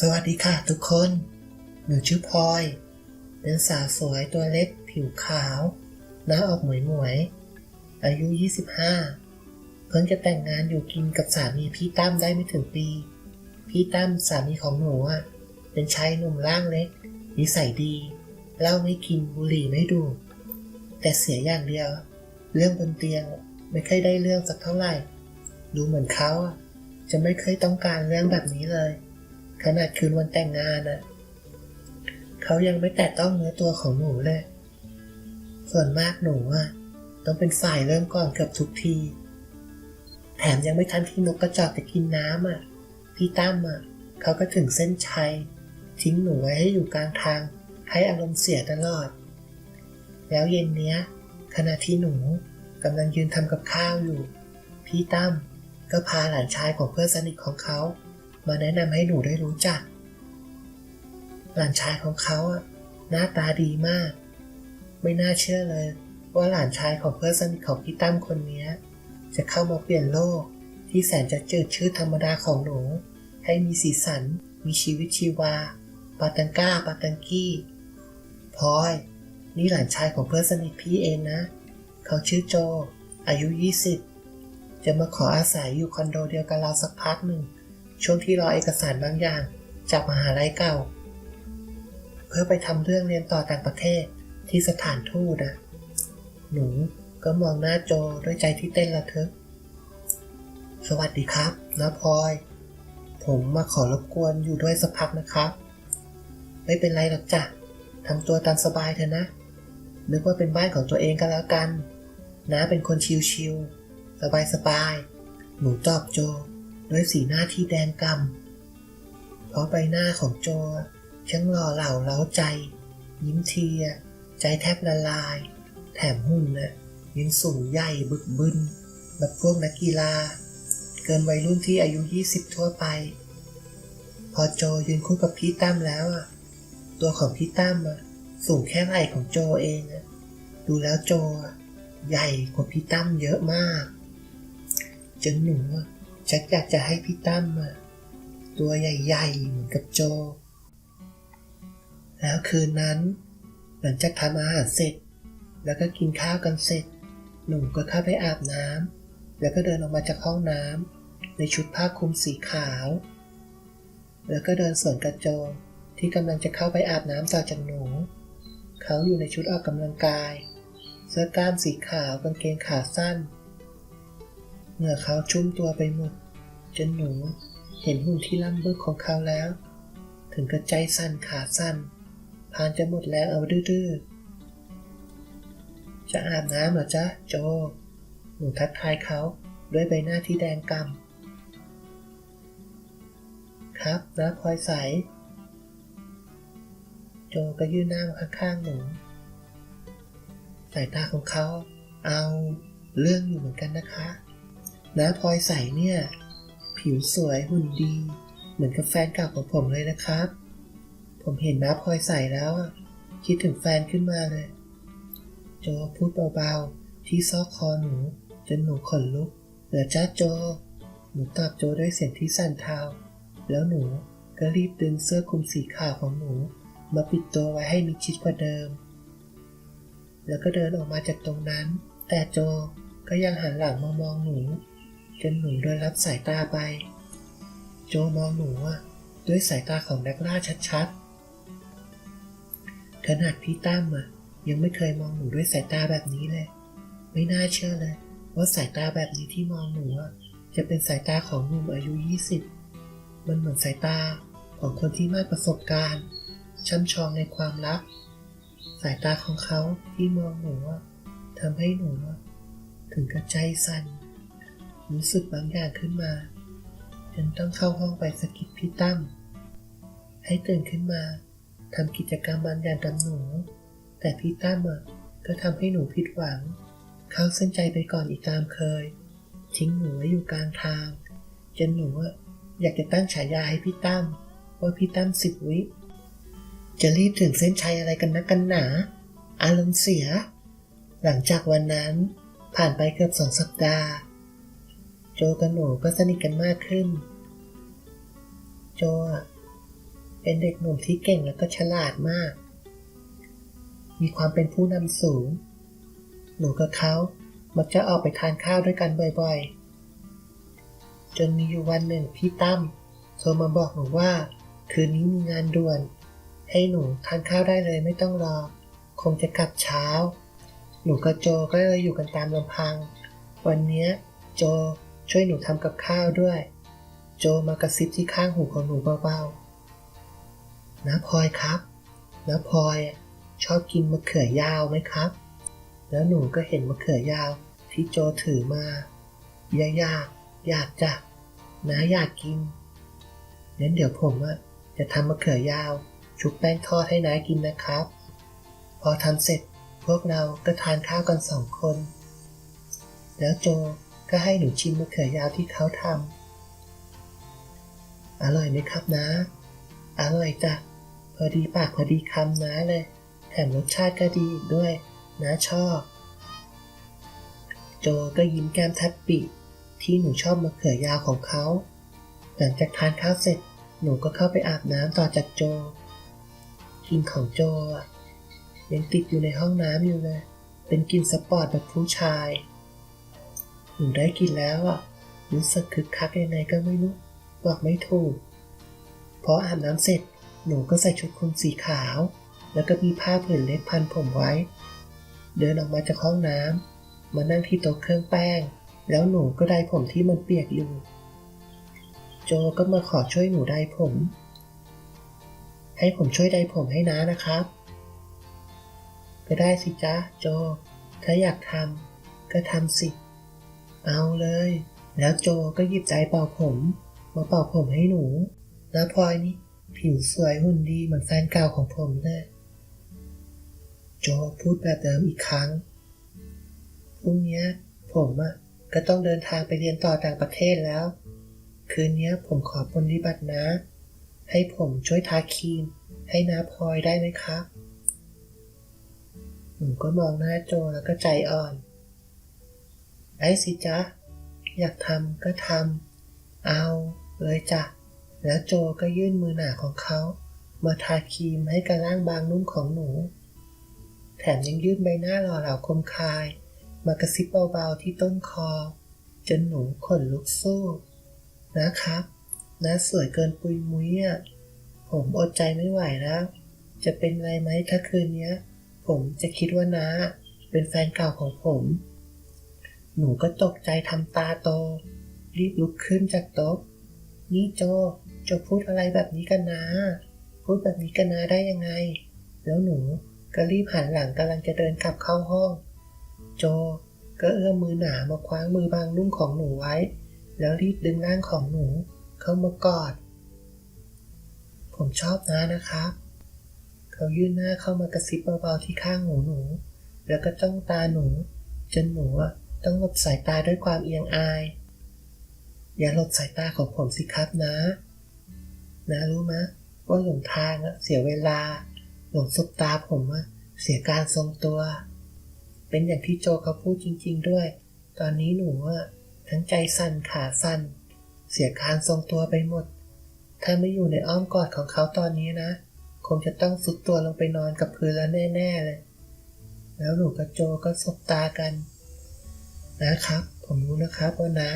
สวัสดีค่ะทุกคน หนูชื่อพลอย เป็นสาวสวยตัวเล็กผิวขาว หน้าออกหมวยหมวยๆอายุ 25 เพิ่งจะแต่งงานอยู่กินกับสามีพี่ตั้มได้ไม่ถึงปี พี่ตั้มสามีของหนูอะ เป็นชายหนุ่มร่างเล็ก นิสัยดีเหล้าไม่กินบุหรี่ไม่ดู แต่เสียอย่างเดียว เรื่องบนเตียงไม่เคยได้เรื่องสักเท่าไหร่ ดูเหมือนเขาจะไม่เคยต้องการเรื่องแบบนี้เลย ขนาดคืนวันแต่งงานน่ะ เขายังไม่แตะต้องเนื้อตัวของหนูเลย ส่วนมากหนูอะต้องเป็นฝ่ายเริ่มก่อนเกือบทุกที แถมยังไม่ทันที่นกกระจอกจะกินน้ำอะ พี่ตั้มอะเขาก็ถึงเส้นชัย ทิ้งหนูไว้ให้อยู่กลางทาง ให้อารมณ์เสียตลอด แล้วเย็นเนี้ย ขณะที่หนูกำลังยืนทำกับข้าวอยู่ พี่ตั้มก็พาหลานชายของเพื่อนสนิทของเขา มาแนะนำให้หนูได้รู้จัก หลานชายของเขาอะหน้าตาดีมาก ไม่น่าเชื่อเลย ว่าหลานชายของเพื่อนสนิทของพี่ตั้มคนนี้จะเข้ามาเปลี่ยนโลก ที่แสนจะจืดชืดธรรมดาของหนู ให้มีสีสัน มีชีวิตชีวา ปาตังก้า ปาตังกี้พลอย นี่หลานชายของเพื่อนสนิทพี่เองนะ เขาชื่อโจ อายุ 20 จะมาขออาศัยอยู่คอนโดเดียวกับเราสักพักหนึ่ง ช่วงที่รอเอกสารบางอย่างจากมหาลัยเก่า เพื่อไปทำเรื่องเรียนต่อต่างประเทศที่สถานทูตอะหนูก็มองหน้าโจด้วยใจที่เต้นระทึก สวัสดีครับน้าพลอย ผมมาขอรบกวนอยู่ด้วยสักพักนะครับ ไม่เป็นไรหรอกจ้ะทำตัวตามสบายเถอะนะ นึกว่าเป็นบ้านของตัวเองก็แล้วกันน้าเป็นคนชิวๆสบายๆ หนูตอบโจ ด้วยสีหน้าที่แดงกำเพราะใบหน้าของโจช่างหล่อเหลาเล้าใจ ยิ้มเทีอะใจแทบละลาย แถมหุ่นน่ะยังสูงใหญ่บึกบึนแบบพวกนักกีฬา เกินวัยรุ่นที่อายุ 20 ทั่วไป พอโจยืนคู่กับพี่ตั้มแล้วอะตัวของพี่ตั้มอะสูงแค่ไหล่ของโจเองอะดูแล้วโจอะใหญ่กว่าพี่ตั้มเยอะมากจนหนูอะ ชักอยากจะให้พี่ตั้มตัวใหญ่ๆ เหมือนกับโจ แล้วคืนนั้น หลังจากทำอาหารเสร็จ แล้วก็กินข้าวกันเสร็จ หนูก็เข้าไปอาบน้ำแล้วก็เดินออกมาจากห้องน้ำในชุดผ้าคลุมสีขาว แล้วก็เดินสวนกระโจที่กำลังจะเข้าไปอาบน้ำต่อจากหนู เขาอยู่ในชุดออกกำลังกาย เสื้อกล้ามสีขาวกางเกงขาสั้น เหงื่อเขาชุ่มตัวไปหมด จนหนูเห็นหุ่นที่ล่ำบึกของเขาแล้ว ถึงกระใจสั่นขาสั่นพานจะหมดแรงเอาดื้อจะอาบน้ำเหรอจ๊ะโจ หนูทักทายเขาด้วยใบหน้าที่แดงกำครับนะพลอยใส โจก็ยื่นหน้ามาข้างๆหนูสายตาของเขาเอาเรื่องอยู่เหมือนกันนะคะ น้าพลอยใสเนี่ย ผิวสวยหุ่นดี เหมือนกับแฟนเก่าของผมเลยนะครับ ผมเห็นน้าพลอยใสแล้วคิดถึงแฟนขึ้นมาเลย โจพูดเบาๆ ที่ซอกคอหนู จนหนูขนลุกเหลือจ้าโจ หนูตอบโจด้วยเสียงที่สั่นเทาแล้วหนูก็รีบดึงเสื้อคลุมสีขาวของหนู มาปิดตัวไว้ให้มิดชิดกว่าเดิม แล้วก็เดินออกมาจากตรงนั้น แต่โจก็ยังหันหลังมามองหนู จนหนูโดนรับสายตาไป โจมองหนูด้วยสายตาของนักล่าชัดๆ ขนาดพี่ตั้มอะยังไม่เคยมองหนูด้วยสายตาแบบนี้เลย ไม่น่าเชื่อเลย ว่าสายตาแบบนี้ที่มองหนูจะเป็นสายตาของหนุ่มอายุ 20 มันเหมือนสายตาของคนที่มากประสบการณ์ช่ำชองในความรัก สายตาของเขาที่มองหนูทำให้หนูถึงกับใจสั่น รู้สึกบางอย่างขึ้นมา จนต้องเข้าห้องไปสกิดพี่ตั้ม ให้ตื่นขึ้นมาทำกิจกรรมบางอย่างกับหนู แต่พี่ตั้มก็ทำให้หนูผิดหวัง เข้าเส้นใจไปก่อนอีกตามเคย ทิ้งหนูไว้อยู่กลางทาง จนหนูอะอยากจะตั้งฉายาให้พี่ตั้มว่าพี่ตั้มสิบวิจะรีบถึงเส้นชัยอะไรกันนะกันหนา อารมณ์เสีย หลังจากวันนั้นผ่านไปเกือบสองสัปดาห์ โจกับหนูก็สนิทกันมากขึ้น โจเป็นเด็กหนุ่มที่เก่งและก็ฉลาดมาก มีความเป็นผู้นำสูง หนูกับเขามักจะออกไปทานข้าวด้วยกันบ่อยๆ จนมีอยู่วันหนึ่งพี่ตั้มโทรมาบอกหนูว่า คืนนี้มีงานด่วน ให้หนูทานข้าวได้เลยไม่ต้องรอ คงจะกลับเช้า หนูกับโจก็เลยอยู่กันตามลำพัง วันนี้โจ ช่วยหนูทำกับข้าวด้วย โจมากระซิบที่ข้างหูของหนูเบาๆน้าพลอยครับน้าพลอยชอบกินมะเขือยาวไหมครับ แล้วหนูก็เห็นมะเขือยาวที่โจถือมา อยากอยากอยากจ้ะน้าอยากกินงั้นเดี๋ยวผมอะจะทำมะเขือยาว ชุบแป้งทอดให้น้ากินนะครับ พอทำเสร็จพวกเราก็ทานข้าวกันสองคน แล้วโจ ก็ให้หนูชิมมะเขือยาวที่เขาทำอร่อยไหมครับนะ อร่อยจ้ะ พอดีปากพอดีคำนะเลย แถมรสชาติก็ดีอีกด้วย นะชอบ โจก็ยิ้มแก้มทัดปีที่หนูชอบมะเขือยาวของเขา หลังจากทานข้าวเสร็จ หนูก็เข้าไปอาบน้ำต่อจากโจกลินของโจยังติดอยู่ในห้องน้ำอยู่เลย เป็นกลินสปอร์ตแบบผู้ชาย หนูได้กินแล้วอะ รู้สึกคึกคักยังไงก็ไม่รู้บอกไม่ถูก พออาบน้ำเสร็จหนูก็ใส่ชุดคลุมสีขาว แล้วก็มีผ้าผืนเล็กพันผมไว้ เดินออกมาจากห้องน้ำมานั่งที่โต๊ะเครื่องแป้ง แล้วหนูก็ได้ผมที่มันเปียกอยู่ โจก็มาขอช่วยหนูได้ผม ให้ผมช่วยได้ผมให้น้านะครับ ก็ได้สิจ๊ะโจ ถ้าอยากทำก็ทำสิ เอาเลย แล้วโจก็หยิบใจเป่าผม มาเป่าผมให้หนู แล้วพลอยนี่ผิวสวยหุ่นดีเหมือนแฟนเก่าของผมเลยโจพูดแบบเดิมอีกครั้งพรุ่งนี้ผมอะก็ต้องเดินทางไปเรียนต่อต่างประเทศแล้ว คืนนี้ผมขอปฏิบัตินะ ให้ผมช่วยทาครีม ให้น้าพลอยได้ไหมครับหนูก็มองหน้าโจแล้วก็ใจอ่อน ได้สิจ๊ะ อยากทำก็ทำ เอาเลยจ้ะ แล้วโจก็ยื่นมือหนาของเขา มาทาครีมให้กระล่างบางนุ่มของหนู แถมยังยื่นใบหน้าหล่อเหลาคมคาย มากระซิบเบาๆที่ต้นคอ จนหนูขนลุกสู้ นะครับน้าสวยเกินปุยมุ้ยอะ ผมอดใจไม่ไหวแล้ว จะเป็นไรไหมถ้าคืนนี้ผมจะคิดว่าน้าเป็นแฟนเก่าของผม หนูก็ตกใจทำตาโต รีบลุกขึ้นจากโต๊ะนี่โจ โจพูดอะไรแบบนี้กันนะ พูดแบบนี้กันนะได้ยังไง แล้วหนูก็รีบหันหลังกำลังจะเดินกลับเข้าห้อง โจก็เอื้อมมือหนามาคว้างมือบางนุ่มของหนูไว้ แล้วรีบดึงร่างของหนูเข้ามากอด ผมชอบนะนะครับ เขายื่นหน้าเข้ามากระซิบเบาๆที่ข้างหนูหนู แล้วก็จ้องตาหนู จนหนูอะ ต้องหลบสายตาด้วยความเอียงอาย อย่าหลบสายตาของผมสิครับนะ นะรู้ไหมว่าหลงทางอะเสียเวลา หลงสบตาผมอะเสียการทรงตัว เป็นอย่างที่โจเขาพูดจริง ๆด้วย ตอนนี้หนูอะทั้งใจสั่นขาสั่น เสียการทรงตัวไปหมด ถ้าไม่อยู่ในอ้อมกอดของเขาตอนนี้นะ คงจะต้องสุดตัวลงไปนอนกับพื้นแล้วแน่ ๆ เลย แล้วหนูกับโจก็สบตากัน นะครับ ผมรู้นะครับว่านะ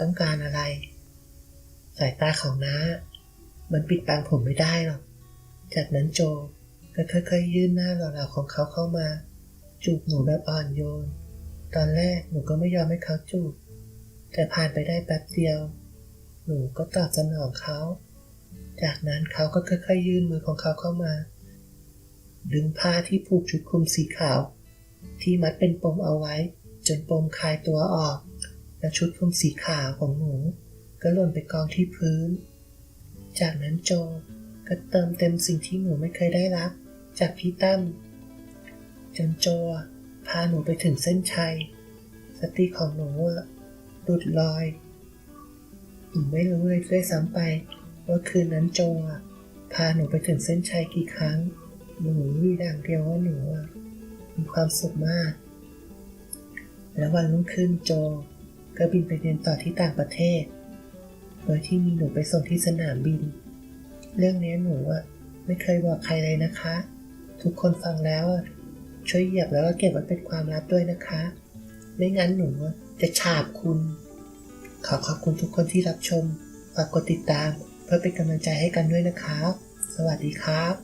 ต้องการอะไร สายตาของน้า มันปิดบังผมไม่ได้หรอก จากนั้นโจก็ค่อยๆยื่นหน้าหล่อๆของเขาเข้ามา จูบหนูแบบอ่อนโยน ตอนแรกหนูก็ไม่ยอมให้เขาจูบ แต่ผ่านไปได้แป๊บเดียว หนูก็ตอบสนองเขา จากนั้นเขาก็ค่อยๆยื่นมือของเขาเข้ามา ดึงผ้าที่ผูกชุดคลุมสีขาว ที่มัดเป็นปมเอาไว้ จนปมคลายตัวออก และชุดคลุมสีขาวของหนู ก็หล่นไปกองที่พื้น จากนั้นโจก็เติมเต็มสิ่งที่หนูไม่เคยได้รับ จากพี่ตั้มจนโจพาหนูไปถึงเส้นชัย สติของหนูหลุดลอยหนูไม่รู้เลยด้วยซ้ำไปว่าคืนนั้นโจอพาหนูไปถึงเส้นชัยกี่ครั้ง หนูรู้อย่างเดียวว่าหนูมีความสุขมาก แล้ววันรุ่งขึ้นโจ ก็บินไปเรียนต่อที่ต่างประเทศ โดยที่มีหนูไปส่งที่สนามบิน เรื่องนี้หนูอะไม่เคยบอกใครเลยนะคะ ทุกคนฟังแล้วช่วยเหยียบแล้วก็เก็บไว้เป็นความลับด้วยนะคะ ไม่งั้นหนูจะฉาบคุณ ขอขอบคุณทุกคนที่รับชม ฝากกดติดตาม เพื่อเป็นกำลังใจให้กันด้วยนะครับ สวัสดีครับ